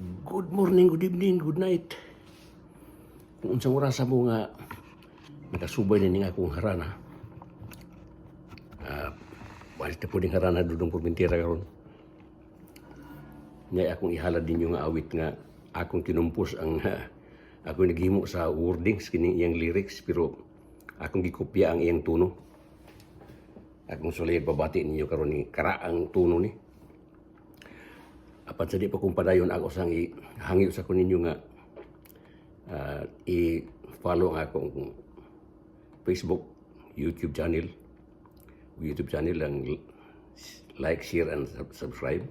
Good morning, good evening, good night. Kung unsang oras mo nga nakasubay na nga akong harana. Ah, uh, ta pwedeng harana dudong pumentira karon. Nga akong ihalad ninyo nga awit nga akong kinumpos ang uh, ako naghimo sa wordings kining iyang lyrics pero akong gikopya ang iyang tuno. Akong sulay babati ninyo karon ni karaang tuno ni apan sa di pa kung padayon ako sang hangyo sa kuninyo nga uh, i-follow ang akong Facebook, YouTube channel. YouTube channel lang like, share, and sub- subscribe.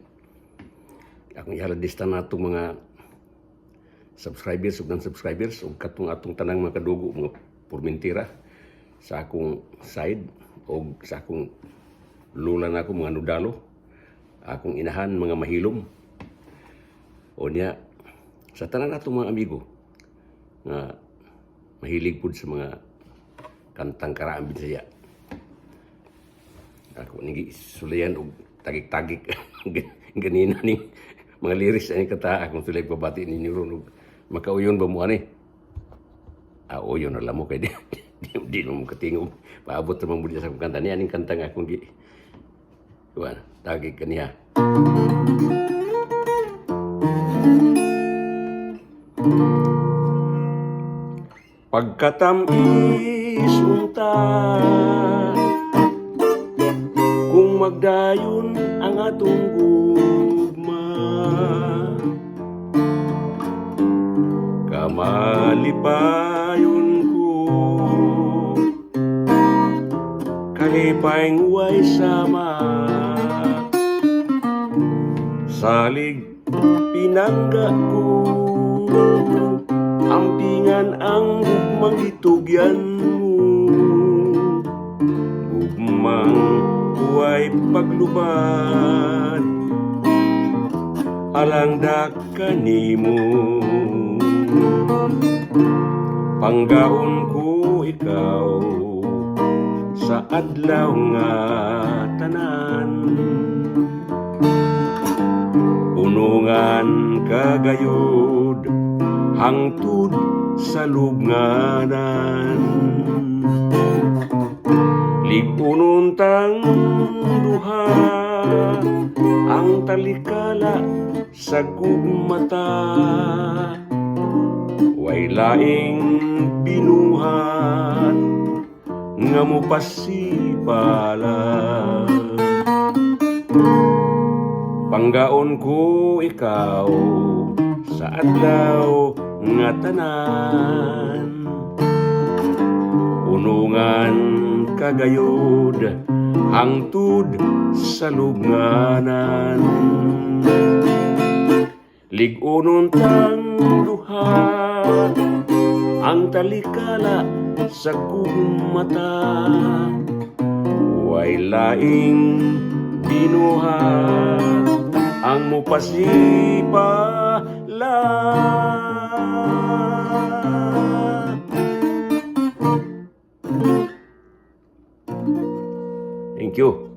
Akong ihaladista na itong mga subscribers ug non-subscribers ug katong atong tanang mga kadugo mga pormentira sa akong side o sa akong lula na ako mga nudalo akong inahan mga mahilom o niya, sa tanan natong mga amigo, nga mahilig pud sa mga kantang karaan Bisaya. Ako nigi sulayan og tagik-tagik ganina ni mga lyrics ani kata akong sulay pabati ni Ron og makauyon ba mo ani? Ah, uyon na lang mo kay di, di, di mo katingog. Paabot naman mo sa kanta niya. Aning kanta akong gi... Kuwan, tagik kaniya. Pagkatamis unta. Kung magdayon ang atong gugma. Kamalipayon ko. Kalipayng way sama. Salig pinangga ko. Ampingan ang gugmang itugyan mo. Gugmang huway paglubad. Alangda kanimo Panggaon ko ikaw Sa adlaw nga tanan Unungan kagayod hangtud sa lubnganan. Ligunon tang duha ang talikala sa gugmata Way laing binuhat nga mo pasipala Panggaon ko ikaw sa adlaw nga tanan. Unungan kagayod hangtud sa lubnganan. Ligunon tang duha ang talikala sa kong mata Way laing binuhat ang Thank you.